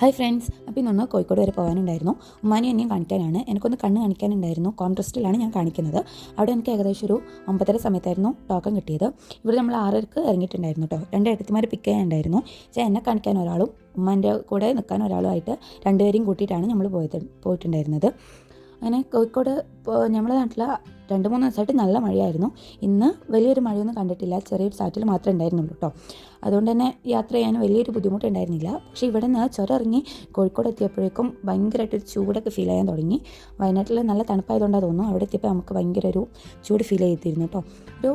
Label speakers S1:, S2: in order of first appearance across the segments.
S1: Hi friends അപ്പോൾ ഇന്നൊന്ന് കോഴിക്കോട് വരെ പോകാനുണ്ടായിരുന്നു. ഉമ്മാനെ എന്നെയും കാണിക്കാനാണ്. എനിക്കൊന്ന് കണ്ണ് കാണിക്കാനുണ്ടായിരുന്നു. കോൺട്രസ്റ്റിലാണ് ഞാൻ കാണിക്കുന്നത്. അവിടെ എനിക്ക് ഏകദേശം ഒരു ഒമ്പതര സമയത്തായിരുന്നു ടോക്കൺ കിട്ടിയത്. ഇവിടെ നമ്മൾ ആറരക്ക് ഇറങ്ങിയിട്ടുണ്ടായിരുന്നു കേട്ടോ രണ്ട് ഏട്ടത്തിമാർ പിക്ക് ചെയ്യാനുണ്ടായിരുന്നു. പക്ഷേ എന്നെ കാണിക്കാൻ ഒരാളും ഉമ്മാന്റെ കൂടെ നിൽക്കാൻ ഒരാളുമായിട്ട് രണ്ടുപേരെയും കൂട്ടിയിട്ടാണ് നമ്മൾ പോയത് പോയിട്ടുണ്ടായിരുന്നത്. അങ്ങനെ കോഴിക്കോട് നമ്മുടെ നാട്ടിൽ രണ്ട് മൂന്ന് ദിവസമായിട്ട് നല്ല മഴയായിരുന്നു. ഇന്ന് വലിയൊരു മഴയൊന്നും കണ്ടിട്ടില്ല. ചെറിയൊരു സാറ്റിൽ മാത്രമേ ഉണ്ടായിരുന്നുള്ളൂ കേട്ടോ അതുകൊണ്ട് തന്നെ യാത്ര ചെയ്യാൻ വലിയൊരു ബുദ്ധിമുട്ടുണ്ടായിരുന്നില്ല. പക്ഷേ ഇവിടെ നിന്ന് ചുരം ഇറങ്ങി കോഴിക്കോട് എത്തിയപ്പോഴേക്കും ഭയങ്കരമായിട്ടൊരു ചൂടൊക്കെ ഫീൽ ചെയ്യാൻ തുടങ്ങി. വയനാട്ടിൽ നല്ല തണുപ്പായതുകൊണ്ടാണ് തോന്നുന്നു. അവിടെ എത്തിയപ്പോൾ നമുക്ക് ഭയങ്കര ഒരു ചൂട് ഫീൽ ചെയ്തിരുന്നു കേട്ടോ ഒരു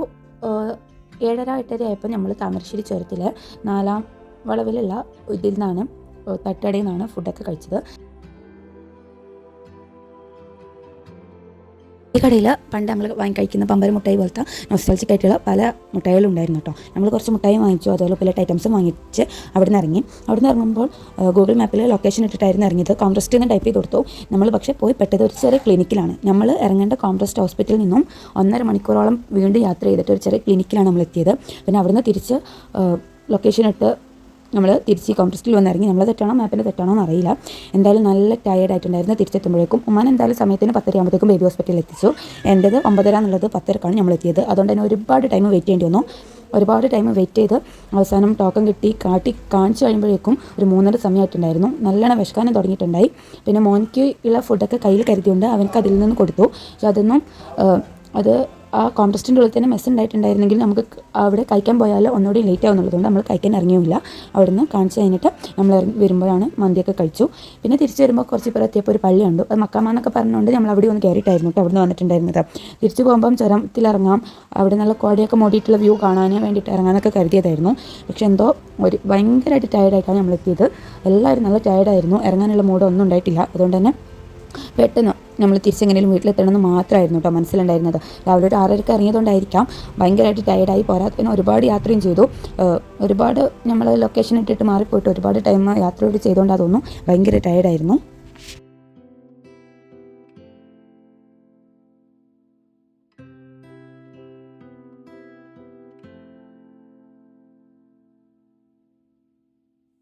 S1: ഏഴര എട്ടര ആയപ്പോൾ നമ്മൾ താമരശ്ശേരി ചുരത്തിൽ നാലാം വളവിലുള്ള ഇതിൽ നിന്നാണ് തട്ടടയിൽ നിന്നാണ് ഫുഡൊക്കെ കഴിച്ചത്. ഈ കടയിൽ പണ്ട് നമ്മൾ വാങ്ങി കഴിക്കുന്ന പമ്പര മുട്ടായി പോലത്തെ നൊസ്റ്റാൾജിക് ആയിട്ടുള്ള പല മുട്ടായികളും ഉണ്ടായിരുന്നു കേട്ടോ. നമ്മൾ കുറച്ച് മുട്ടായി വാങ്ങിച്ചു അതുപോലെ പല ഐറ്റംസും വാങ്ങിച്ച് അവിടെ നിന്ന് ഇറങ്ങി അവിടെ നിന്ന് ഇറങ്ങുമ്പോൾ ഗൂഗിൾ മാപ്പിൽ ലൊക്കേഷൻ ഇട്ടിട്ടായിരുന്നു ഇറങ്ങിയത്. കോംട്രസ്റ്റ് നിന്ന് ടൈപ്പ് ചെയ്ത് കൊടുത്തു. നമ്മൾ പക്ഷേ പോയി പെട്ടത് ഒരു ചെറിയ ക്ലിനിക്കിലാണ് നമ്മൾ ഇറങ്ങേണ്ട കോംട്രസ്റ്റ് ഹോസ്പിറ്റലിൽ നിന്നും ഒന്നര മണിക്കൂറോളം വീണ്ടും യാത്ര ചെയ്തിട്ട് ഒരു ചെറിയ ക്ലിനിക്കിലാണ് നമ്മൾ എത്തിയത് പിന്നെ അവിടുന്ന് തിരിച്ച് ലൊക്കേഷൻ ഇട്ട് നമ്മൾ തിരിച്ച് കോംട്രസ്റ്റിൽ വന്നിറങ്ങി. നമ്മൾ തെറ്റാണോ മാപ്പിന്റെ തെറ്റാണോ എന്ന് അറിയില്ല. എന്തായാലും നല്ല ടയേർഡ് ആയിട്ടുണ്ടായിരുന്നു തിരിച്ചെത്തുമ്പോഴേക്കും. ഉമ്മാൻ എന്തായാലും സമയത്തിന് പത്തര ആകുമ്പോഴത്തേക്കും ബേബി ഹോസ്പിറ്റലിൽ എത്തിച്ചു. എന്റേത് ഒമ്പതര എന്നുള്ളത് പത്തരക്കാണ് നമ്മൾ എത്തിയത്. അതുകൊണ്ട് തന്നെ ഒരുപാട് ടൈം വെയിറ്റ് ചെയ്യേണ്ടി വന്നു. ഒരുപാട് ടൈം വെയിറ്റ് ചെയ്ത് അവസാനം ടോക്കൺ കിട്ടി കാട്ടി കാണിച്ചു കഴിയുമ്പോഴേക്കും ഒരു മൂന്നര സമയമായിട്ടുണ്ടായിരുന്നു. നല്ലോണം വിശക്കാനും തുടങ്ങിയിട്ടുണ്ടായി. പിന്നെ മോനിക്ക് ഉള്ള ഫുഡൊക്കെ കയ്യിൽ കരുതിയുണ്ട് അവനക്ക് അതിൽ നിന്ന് കൊടുത്തു. പക്ഷെ അതൊന്നും അത് ആ കോൺട്രസ്റ്റിന്റെ ഉള്ളിൽ തന്നെ മെസ്സ് ഉണ്ടായിട്ടുണ്ടായിരുന്നെങ്കിൽ നമുക്ക് അവിടെ കഴിക്കാൻ പോയാൽ ഒന്നുകൂടി ലേറ്റ് ആവുന്നുള്ളതുകൊണ്ട് നമ്മൾ കഴിക്കാൻ ഇറങ്ങിയില്ല അവിടുന്ന് കാണിച്ച് കഴിഞ്ഞിട്ട് നമ്മൾ വരുമ്പോഴാണ് മന്തിയൊക്കെ കഴിച്ചു. പിന്നെ തിരിച്ചു വരുമ്പോൾ കുറച്ച് പേർ എത്തിയപ്പോൾ ഒരു പള്ളി ഉണ്ട് അത് മക്കാമെന്നൊക്കെ പറഞ്ഞുകൊണ്ട് നമ്മൾ അവിടെ ഒന്ന് കയറിയിട്ടായിരുന്നു കേട്ടോ നിന്ന് വന്നിട്ടുണ്ടായിരുന്നത്. തിരിച്ച് പോകുമ്പം ചുരത്തിൽ ഇറങ്ങാം. അവിടെ നല്ല കോടിയൊക്കെ മൂടിയിട്ടുള്ള വ്യൂ കാണാൻ വേണ്ടിയിട്ട് ഇറങ്ങാനൊക്കെ കരുതിയതായിരുന്നു. പക്ഷേ എന്തോ ഒരു ഭയങ്കരമായിട്ട് ടയർഡായിട്ടാണ് നമ്മൾ എത്തിയത് എല്ലാവരും നല്ല ടയർഡായിരുന്നു ഇറങ്ങാനുള്ള മൂഡ് ഒന്നും ഉണ്ടായിട്ടില്ല. അതുകൊണ്ട് തന്നെ പെട്ടെന്ന് നമ്മൾ തിരിച്ചെങ്ങനെയും വീട്ടിലെത്തണമെന്ന് മാത്രമായിരുന്നു കേട്ടോ മനസ്സിലുണ്ടായിരുന്നത്. രാവിലെ ഒരു ആറരക്ക് ഇറങ്ങിയതുകൊണ്ടായിരിക്കാം ഭയങ്കരമായിട്ട് ടയർഡായി പോരാത്തതിന് ഒരുപാട് യാത്രയും ചെയ്തു. ഒരുപാട് നമ്മൾ ലൊക്കേഷൻ ഇട്ടിട്ട് മാറിപ്പോയിട്ട് ഒരുപാട് ടൈം യാത്രയോട് ചെയ്തുകൊണ്ട് തോന്നുന്നു ഭയങ്കര ടയർഡായിരുന്നു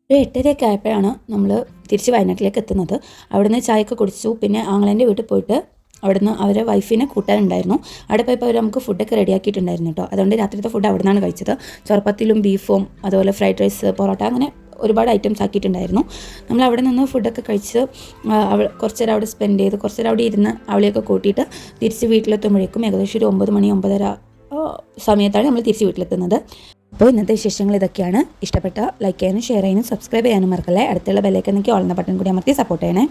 S1: ഒരു എട്ടരയൊക്കെ ആയപ്പോഴാണ് നമ്മൾ തിരിച്ച് വയനാട്ടിലേക്ക് എത്തുന്നത്. അവിടുന്ന് ചായയൊക്കെ കുടിച്ചു. പിന്നെ ആങ്ങളേന്റെ വീട്ടിൽ പോയിട്ട് അവിടുന്ന് അവരെ വൈഫിനെ കൂട്ടാനുണ്ടായിരുന്നു. അവിടെ പോയപ്പോൾ അവർ നമുക്ക് ഫുഡൊക്കെ റെഡിയാക്കിയിട്ടുണ്ടായിരുന്നു കേട്ടോ. അതുകൊണ്ട് രാത്രിത്തെ ഫുഡ് അവിടെ നിന്നാണ് കഴിച്ചത്. ചൊറപ്പത്തിലും ബീഫും അതുപോലെ ഫ്രൈഡ് റൈസ് പൊറോട്ട അങ്ങനെ ഒരുപാട് ഐറ്റംസ് ആക്കിയിട്ടുണ്ടായിരുന്നു. നമ്മൾ അവിടെ നിന്ന് ഫുഡൊക്കെ കഴിച്ച് അവൾ കുറച്ച് നേരം അവിടെ സ്പെൻഡ് ചെയ്ത് കുറച്ച് നേരം അവിടെ ഇരുന്ന് അവളെയൊക്കെ കൂട്ടിയിട്ട് തിരിച്ച് വീട്ടിലെത്തുമ്പോഴേക്കും ഏകദേശം ഒരു ഒമ്പത് മണി ഒമ്പതര സമയത്താണ് നമ്മൾ തിരിച്ച് വീട്ടിലെത്തുന്നത്. അപ്പോൾ ഇന്നത്തെ വിശേഷങ്ങൾ ഇതൊക്കെയാണ്. ഇഷ്ടപ്പെട്ട ലൈക്ക് ചെയ്യാനും ഷെയർ ചെയ്യാനും സബ്സ്ക്രൈബ് ചെയ്യാനും മറക്കല്ലേ. അടുത്തുള്ള ബെല്ലൈക്കൻ എനിക്ക് ഓളുന്ന ബട്ടൺ കൂടി അമർത്തി സപ്പോർട്ട് ചെയ്യണേ.